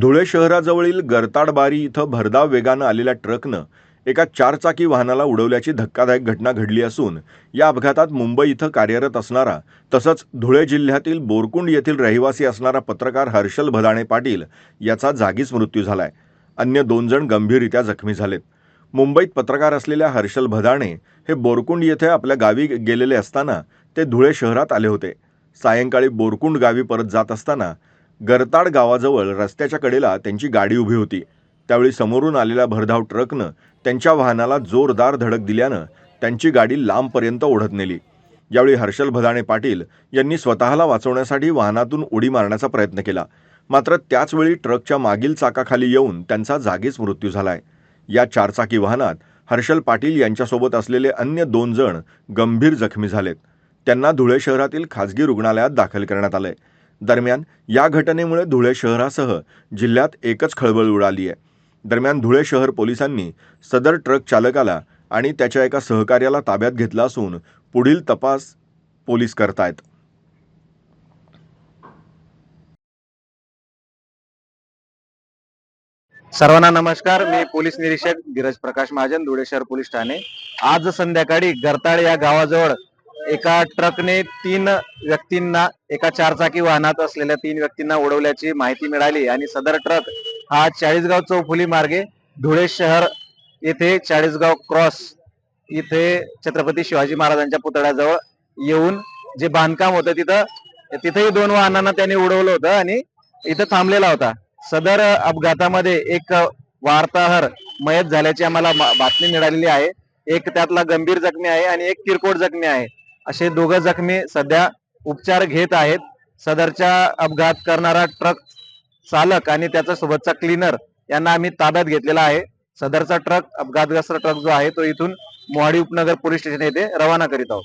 धुळे शहराजवळील गरताडबारी इथं भरधाव वेगानं आलेल्या ट्रकनं एका चारचाकी वाहनाला उडवल्याची धक्कादायक घटना घडली असून या अपघातात मुंबई इथं कार्यरत असणारा तसंच धुळे जिल्ह्यातील बोरकुंड येथील रहिवासी असणारा पत्रकार हर्षल भदाणे पाटील याचा जागीच मृत्यू झालाय. अन्य दोन जण गंभीररित्या जखमी झालेत. मुंबईत पत्रकार असलेल्या हर्षल भदाणे हे बोरकुंड येथे आपल्या गावी गेलेले असताना ते धुळे शहरात आले होते. सायंकाळी बोरकुंड गावी परत जात असताना गरताड गावाजवळ रस्त्याच्या कडेला त्यांची गाडी उभी होती. त्यावेळी समोरून आलेल्या भरधाव ट्रकनं त्यांच्या वाहनाला जोरदार धडक दिल्यानं त्यांची गाडी लांबपर्यंत ओढत नेली. यावेळी हर्षल भदाणे पाटील यांनी स्वतःला वाचवण्यासाठी वाहनातून उडी मारण्याचा प्रयत्न केला. मात्र त्याचवेळी ट्रकच्या मागील चाकाखाली येऊन त्यांचा जागीच मृत्यू झालाय. या चारचाकी वाहनात हर्षल पाटील यांच्यासोबत असलेले अन्य दोन जण गंभीर जखमी झालेत. त्यांना धुळे शहरातील खाजगी रुग्णालयात दाखल करण्यात आलंय. दरम्यान या घटनेमुळे धुळे शहरासह जिल्ह्यात एकच खळबळ उडाली आहे. दरम्यान धुळे शहर पोलिसांनी सदर ट्रक चालकाला आणि त्याच्या एका सहकार्याला ताब्यात घेतलं असून पुढील तपास पोलीस करतायत. सर्वांना नमस्कार. मी पोलीस निरीक्षक धीरज प्रकाश महाजन धुळे शहर पोलीस ठाणे. आज संध्याकाळी गरताळ या गावाजवळ एका ट्रकने तीन व्यक्तींना एका चारचाकी वाहनात असलेल्या तीन व्यक्तींना उडवल्याची माहिती मिळाली आणि सदर ट्रक हा चाळीसगाव चौफुली मार्गे धुळे शहर येथे चाळीसगाव क्रॉस इथे छत्रपती शिवाजी महाराजांच्या पुतळ्याजवळ येऊन जे बांधकाम होतं तिथं तिथेही दोन वाहनांना त्यांनी उडवलं होतं आणि इथं थांबलेला होता. सदर अपघातामध्ये एक वार्ताहर मयत झाल्याची आम्हाला बातमी मिळालेली आहे. एक त्यातला गंभीर जखमी आहे आणि एक किरकोळ जखमी आहे. असे दोघं जखमी सध्या उपचार घेत आहेत. सदरच्या अपघात करणारा ट्रक चालक आणि त्याचा सोबतचा क्लीनर यांना आम्ही ताब्यात घेतलेला आहे. सदरचा ट्रक अपघातग्रस्त ट्रक जो आहे तो इथून मोहाडी उपनगर पोलीस स्टेशन येथे रवाना करीत आहोत.